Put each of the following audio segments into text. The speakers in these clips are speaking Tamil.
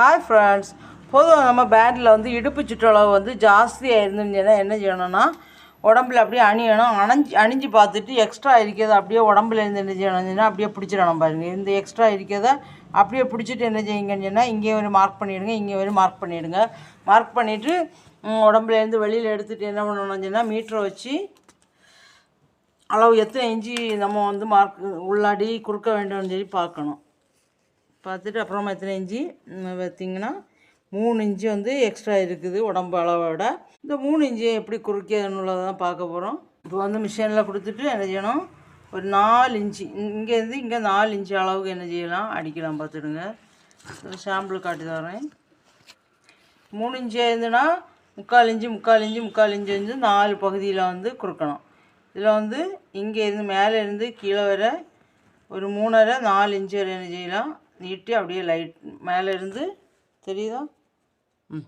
ஹாய் ஃப்ரெண்ட்ஸ் பொதுவாக நம்ம பேண்டில் வந்து இடுப்பு சுற்றளவு வந்து ஜாஸ்தியாக இருந்துச்சுன்னா என்ன செய்யணும்னா உடம்புல அப்படியே அணியணும். அணிஞ்சு அணிஞ்சு பார்த்துட்டு எக்ஸ்ட்ரா இருக்கிறத அப்படியே உடம்புல இருந்து என்ன செய்யணும்னா அப்படியே பிடிச்சிடணும் பாருங்க. இந்த எக்ஸ்ட்ரா இருக்கிறத அப்படியே பிடிச்சிட்டு என்ன செய்யுங்கன்னு சொன்னால் இங்கே ஒரு மார்க் பண்ணிவிடுங்க இங்கே ஒரு மார்க் பண்ணிவிடுங்க மார்க் பண்ணிவிட்டு உடம்புலேருந்து வெளியில் எடுத்துகிட்டு என்ன பண்ணணும்னு சொன்னால் மீட்டரை வச்சு அளவு எத்தனை இன்ச்சு நம்ம வந்து மார்க் உள்ளாடி குறுக்க வேண்டும்னு சொல்லி பார்க்கணும். பார்த்துட்டு அப்புறமா எத்தனை இஞ்சி? பார்த்திங்கன்னா மூணு இன்ச்சு வந்து எக்ஸ்ட்ரா இருக்குது உடம்பு அளவோட இந்த மூணு இன்ச்சு எப்படி குறுக்கியதுன்னு தான் பார்க்க போகிறோம் இப்போ வந்து மிஷினில் கொடுத்துட்டு என்ன செய்யணும்? ஒரு நாலு இன்ச்சு இங்கேருந்து இங்கே நாலு இன்ச்சு அளவுக்கு என்ன செய்யலாம்? அடிக்கலாம் பார்த்துடுங்க. சாம்பிள் காட்டி தரேன். மூணு இன்ச்சு இருந்துன்னா முக்கால் இன்ச்சு முக்கால் இன்ச்சு முக்கால் இன்ச்சு வந்து நாலு பகுதியில் வந்து குறுக்கணும். இதில் வந்து இங்கே இருந்து மேலே இருந்து கீழே வர ஒரு மூணரை நாலு இன்ச்சு வரை என்ன செய்யலாம்? நீட்டி அப்படியே லைட் மேலே இருந்து தெரியுதா? ம்.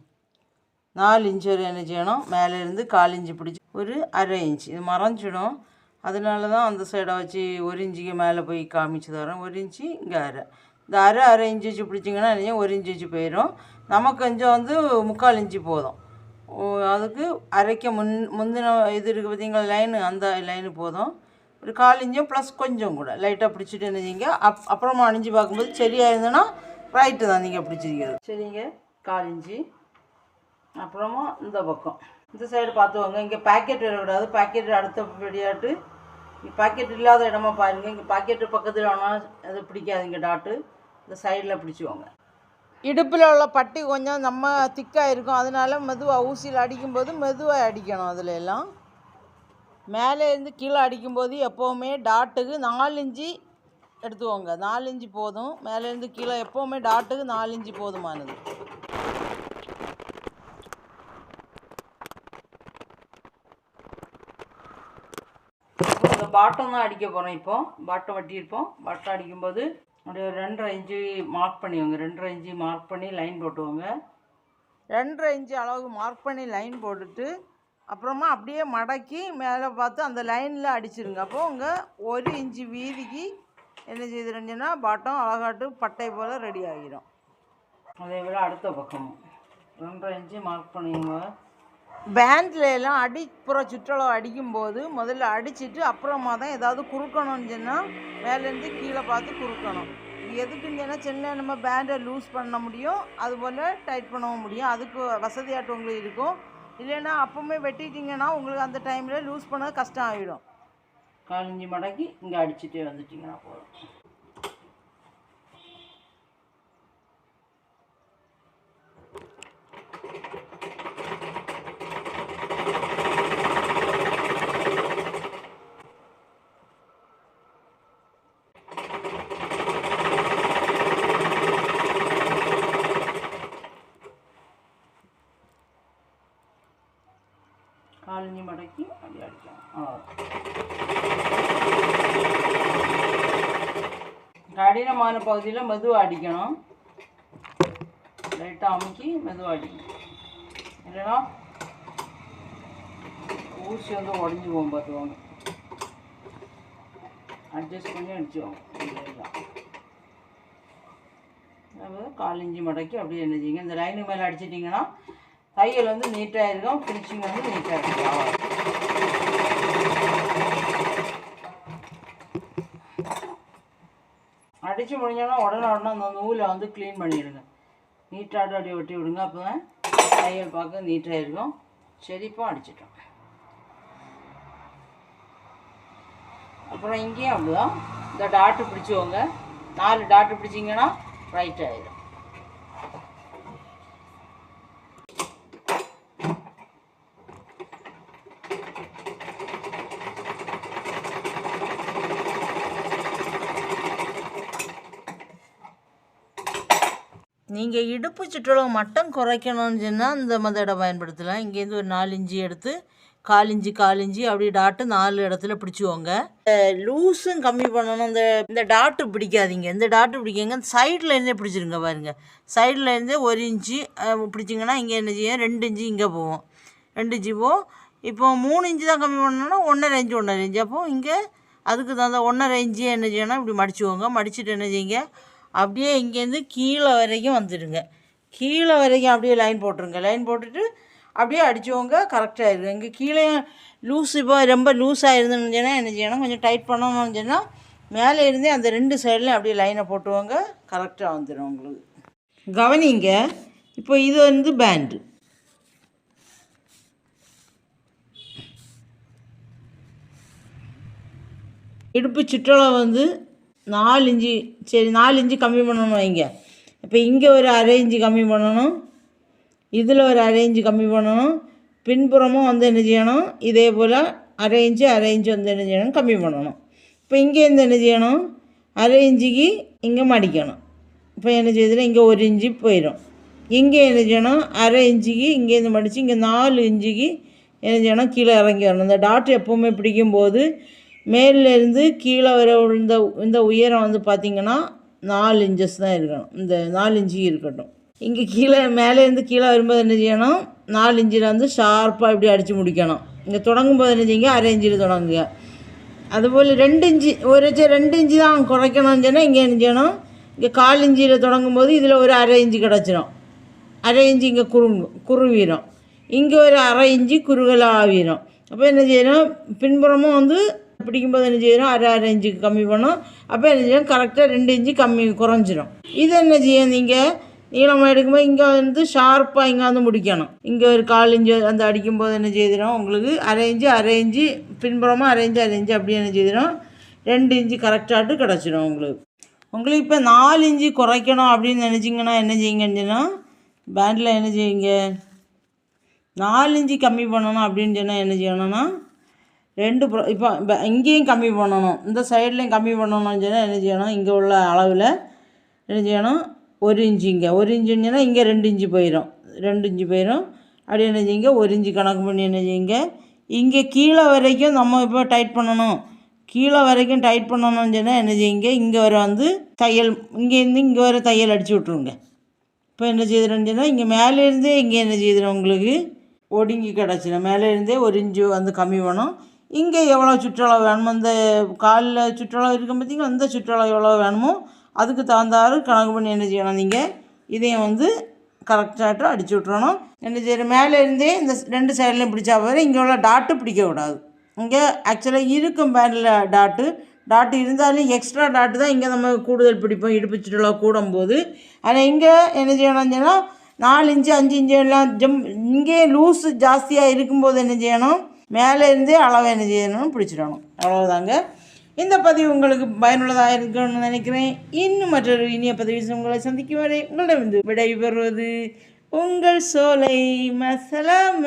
நாலு இன்ச்சு வரை என்ன செய்யணும்? மேலே இருந்து கால் இன்ச்சு பிடிச்சி ஒரு அரை இன்ச்சு இது மறைஞ்சிடும். அதனால தான் அந்த சைடை வச்சு ஒரு இன்ச்சுக்கு மேலே போய் காமிச்சு தரோம் ஒரு இன்ச்சு இங்கே அரை. இந்த அரை அரை இன்ச்சு வச்சு பிடிச்சிங்கன்னா நீங்கள் ஒரு இன்ச்சு வச்சு போயிடும். நமக்கு கொஞ்சம் வந்து முக்கால் இன்ச்சு போதும். ஓ, அதுக்கு அரைக்க முன் முந்தின இது இருக்குது பார்த்தீங்களா லைனு அந்த லைனு போதும். ஒரு கால் இன்ச்சும் ப்ளஸ் கொஞ்சம் கூட. லைட்டாக பிடிச்சிட்டு செய்யுங்க? அப் அப்புறமா அணிஞ்சு பார்க்கும்போது சரியாக இருந்ததுன்னா ரைட்டு தான் நீங்கள் பிடிச்சிருக்கிறது. சரிங்க கால் இன்ச்சு அப்புறமா இந்த பக்கம். இந்த சைடு பார்த்துக்கோங்க. இங்கே பாக்கெட் வரக்கூடாது பாக்கெட் அடுத்த படியாட்டு பாக்கெட் இல்லாத இடமா பாருங்க. இங்கே பாக்கெட்டு பக்கத்தில் வேணால் அது பிடிக்காதீங்க டாட்டு இந்த சைடில் பிடிச்சிக்கோங்க. இடுப்பில் உள்ள பட்டி கொஞ்சம் நம்ம திக்காக இருக்கும். அதனால மெதுவாக ஊசியில் அடிக்கும்போது மெதுவாக அடிக்கணும் அதில் எல்லாம். மேலே இருந்து கீழே அடிக்கும்போது எப்போவுமே டாட்டுக்கு நாலு இஞ்சி எடுத்துக்கோங்க. நாலு இஞ்சி போதும். மேலேருந்து கீழே எப்போவுமே டாட்டுக்கு நாலு இஞ்சி போதுமானது. இப்போ இந்த பாட்டம் தான் அடிக்க போகிறோம் இப்போ. பாட்டம் வட்டியிருப்போம். பாட்டம் அடிக்கும்போது அப்படியே ஒரு ரெண்டரை இன்ச்சு மார்க் பண்ணிவோங்க ரெண்டரை இன்ச்சு மார்க் பண்ணி லைன் போட்டுவோங்க ரெண்டரை இன்ச்சு அளவுக்கு மார்க் பண்ணி லைன் போட்டுட்டு அப்புறமா அப்படியே மடக்கி மேலே பார்த்து அந்த லைனில் அடிச்சிருங்க. அப்போ உங்கள் ஒரு இன்ச்சு வீதிக்கு என்ன செய்திருந்துச்சுன்னா பாட்டம் அழகாட்டு பட்டை போல் ரெடி ஆகிடும் அதே போல் அடுத்த பக்கமும் ரெண்டரை இன்ச்சு மார்க் பண்ணிக்கோங்க. பேண்டில் எல்லாம் அடிப்புற சுற்றளவு அடிக்கும்போது முதல்ல அடிச்சிட்டு அப்புறமா தான் ஏதாவது குறுக்கணும்னு சொன்னால் மேலேருந்து கீழே பார்த்து குறுக்கணும். எதுக்குன்னு சொன்னால் சின்ன நம்ம பேண்டை லூஸ் பண்ண முடியும்? அதுபோல் டைட் பண்ணவும் முடியும். அதுக்கு வசதியாட்டு உங்களுக்கு இருக்கும். இல்லைன்னா அப்பவுமே வெட்டிட்டீங்கன்னா உங்களுக்கு அந்த டைமில் லூஸ் பண்ண கஷ்டம் ஆகிடும் காலஞ்சி மடக்கி இங்கே அடிச்சுட்டே வந்துட்டிங்கன்னா போதும். காலஞ்சி மடக்கி அப்படி அடிக்கலாம் கடினமான பகுதியில் மெதுவாக அடிக்கணும் லைட்டாக அமுக்கி மெதுவாக அடிக்கணும் இல்லைன்னா ஊசி வந்து உடஞ்சி போகும் பார்த்துவாங்க அட்ஜஸ்ட் பண்ணி அடிச்சுவாங்க அதாவது கால் இஞ்சி மடக்கி அப்படியே என்ன செய்யுங்க இந்த லைனுக்கு மேலே அடிச்சிட்டிங்கன்னா தையல் வந்து நீட்டாக இருக்கும் ஃபினிஷிங் வந்து நீட்டாக இருக்கும். அடித்து முடிஞ்சோன்னா உடனே உடனே அந்த நூலை வந்து க்ளீன் பண்ணிடுங்க. நீட்டாக அப்படியே ஒட்டி விடுங்க அப்போ தான் தையல் பார்க்க நீட்டாக இருக்கும். செழிப்பாக அடிச்சிட்டோம். அப்புறம் இங்கேயும் அப்படிதான். இந்த டாட்டு பிடிச்சிக்கோங்க. நாலு டாட்டு பிடிச்சிங்கன்னா ரைட் ஆகிடும் நீங்கள் இடுப்பு சுற்றளவு மட்டும் குறைக்கணும்னு சொன்னால் இந்த மெத்தடை பயன்படுத்தலாம். இங்கேருந்து ஒரு நாலு இஞ்சி எடுத்து கால் இஞ்சி கால் இஞ்சி அப்படி டாட்டு நாலு இடத்துல பிடிச்சிக்கோங்க. லூஸும் கம்மி பண்ணணும். இந்த இந்த டாட்டு பிடிக்காதீங்க. இந்த டாட்டு பிடிக்கங்க சைடில் இருந்தே பிடிச்சிருங்க பாருங்க. சைடில் இருந்தே ஒரு இன்ச்சு பிடிச்சிங்கன்னா இங்கே என்ன செய்யும்? ரெண்டு இன்ச்சு இங்கே போவோம் ரெண்டு இன்ச்சு போவோம் இப்போ மூணு இன்ச்சு தான் கம்மி பண்ணணும்னா ஒன்றரை இன்ச்சு ஒன்றரை இன்ச்சு அப்போ இங்கே அதுக்கு தகுந்த ஒன்றரை இன்ச்சு என்ன செய்யணும் இப்படி மடிச்சுக்கோங்க. மடிச்சுட்டு என்ன செய்யுங்க? அப்படியே இங்கேருந்து கீழே வரைக்கும் வந்துடுங்க. கீழே வரைக்கும் அப்படியே லைன் போட்டுருங்க. லைன் போட்டுட்டு அப்படியே அடிச்சுவோங்க கரெக்டாக இருக்குது இங்கே கீழே லூஸ் இப்போ ரொம்ப லூஸாக இருந்துச்சுன்னா சொன்னால் என்ன செய்யணும்? கொஞ்சம் டைட் பண்ணணும்னு சொன்னால் மேலே இருந்தே அந்த ரெண்டு சைட்லையும் அப்படியே லைனை போட்டுவோங்க கரெக்டாக வந்துடும் உங்களுக்கு. கவனிங்க. இப்போ இது வந்து பேண்டு இடுப்பு சுற்றளவு வந்து நாலு இஞ்சி சரி நாலு இஞ்சி கம்மி பண்ணணும் வைங்க. இப்போ இங்கே ஒரு அரை இஞ்சி கம்மி பண்ணணும் இதில் ஒரு அரை இஞ்சி கம்மி பண்ணணும் பின்புறமும் வந்து என்ன செய்யணும் இதே போல் அரை இஞ்சி அரை இஞ்சி வந்து என்ன செய்யணும் கம்மி பண்ணணும். இப்போ இங்கேருந்து என்ன செய்யணும் அரை இஞ்சிக்கு இங்கே மடிக்கணும். இப்போ என்ன செய்யுதுன்னா இங்கே ஒரு இஞ்சி போயிடும் இங்கே என்ன செய்யணும் அரை இஞ்சிக்கு இங்கேருந்து மடித்து இங்கே நாலு இஞ்சிக்கு என்ன செய்யணும் கீழே இறங்கி வரணும் இந்த டாட் எப்போவுமே பிடிக்கும்போது மேலேருந்து கீழே வர இந்த இந்த உயரம் வந்து பார்த்திங்கன்னா நாலு இன்ச்சஸ் தான் இருக்கணும். இந்த நாலு இன்ச்சு இருக்கட்டும். இங்கே கீழே மேலேருந்து கீழே வரும்போது என்ன செய்யணும்? நாலு இன்ச்சில் வந்து ஷார்ப்பாக இப்படி அடித்து முடிக்கணும். இங்கே தொடங்கும் போது என்ன செய்யுங்க? அரை இன்ச்சில் தொடங்குங்க. அதுபோல் ரெண்டு இன்ச்சு ஒரு ரெண்டு இன்ச்சு தான் குறைக்கணும்னு சொன்னால் இங்கே என்ன செய்யணும்? இங்கே கால் இஞ்சியில் தொடங்கும் போது இதில் ஒரு அரை இஞ்சி கிடச்சிரும். அரை இஞ்சி இங்கே குறுங்கும் குறுவீரும். இங்கே ஒரு அரை இஞ்சி குறுகலாக ஆவிரும் அப்போ என்ன செய்யணும்? பின்புறமும் வந்து பிடிக்கும்போது என்ன செய்யணும்? அரை அரை இன்ச்சுக்கு கம்மி பண்ணும் அப்போ என்ன செய்யணும்? கரெக்டாக ரெண்டு இன்ச்சு கம்மி குறைஞ்சிரும். இது என்ன செய்யும் நீங்கள் நீளமாக எடுக்கும்போது இங்கே வந்து ஷார்ப்பாக இங்கே வந்து முடிக்கணும். இங்கே ஒரு கால் இஞ்சு அந்த அடிக்கும்போது என்ன செய்திடும் உங்களுக்கு அரை அரேஞ்சு அரை பின்புறமாக அரை அரேஞ்சு அரை அப்படி என்ன செய்திடும் ரெண்டு இன்ச்சு கரெக்டாகிட்டு கிடச்சிடும் உங்களுக்கு. உங்களுக்கு இப்போ நாலு இன்ச்சு குறைக்கணும் அப்படின்னு நினச்சிங்கன்னா என்ன செய்யுங்கன்னா பேண்டில் என்ன செய்யுங்க? நாலு இன்ச்சு கம்மி பண்ணணும் அப்படின்னு சொன்னால் என்ன செய்யணும்னா ரெண்டு ப்ரோ இப்போ இப்போ இங்கேயும் கம்மி பண்ணணும். இந்த சைட்லேயும் கம்மி பண்ணணும்னு சொன்னால் என்ன செய்யணும்? இங்கே உள்ள அளவில் என்ன செய்யணும்? ஒரு இன்ச்சு இங்கே. ஒரு இன்ச்சுன்னா இங்கே ரெண்டு இன்ச்சு போயிடும் ரெண்டு இன்ச்சு போயிடும் அப்படி என்ன செய்யுங்க? ஒரு இன்ச்சு கணக்கு பண்ணி என்ன செய்யுங்க? இங்கே கீழே வரைக்கும் நம்ம இப்போ டைட் பண்ணணும். கீழே வரைக்கும் டைட் பண்ணணும்னு சொன்னால் என்ன செய்யுங்க? இங்கே வர வந்து தையல் இங்கேருந்து இங்கே வர தையல் அடித்து விட்ருங்க இப்போ என்ன செய்திடணும்னு சொன்னால் இங்கே மேலேருந்தே இங்கே என்ன செய்கிறோம் உங்களுக்கு? ஒடுங்கி கிடச்சிடும் மேலேருந்தே ஒரு இன்ச்சு வந்து கம்மி பண்ணும் இங்கே எவ்வளோ சுற்றுலா வேணுமோ இந்த காலில் சுற்றுலா இருக்கும் பார்த்தீங்கன்னா அந்த சுற்றுலா எவ்வளோ வேணுமோ அதுக்கு தகுந்தாறு கணக்கு பண்ணி என்ன செய்யணும் நீங்கள் இதையும் வந்து கரெக்டாக அடிச்சு விட்றணும் என்ன செய்யணும்? மேலே இருந்தே இந்த ரெண்டு சைட்லையும் பிடிச்சா போகிற இங்கே உள்ள டாட்டு பிடிக்கக்கூடாது இங்கே ஆக்சுவலாக இருக்கும் பேண்டில் டாட்டு டாட்டு இருந்தாலும் எக்ஸ்ட்ரா டாட்டு தான் இங்கே நம்ம கூடுதல் பிடிப்போம் இடுப்பு சுற்றுலா கூடும்போது. ஆனால் இங்கே என்ன செய்யணும்னு சொன்னால் நாலு இன்ச்சு அஞ்சு இன்ச்சு எல்லாம் ஜம் இங்கே லூஸு ஜாஸ்தியாக இருக்கும்போது என்ன செய்யணும்? மேலேருந்தே அளவு என்ன செய்யணும்னு பிடிச்சிடணும். அவ்வளோதாங்க இந்த பதிவு உங்களுக்கு பயனுள்ளதாக இருக்கணும்னு நினைக்கிறேன். இன்னும் மற்றொரு இனிய பதிவு உங்களை சந்திக்கும் வரை உங்களிடம் விடைபெறுவது உங்கள் சோலை மசலாம.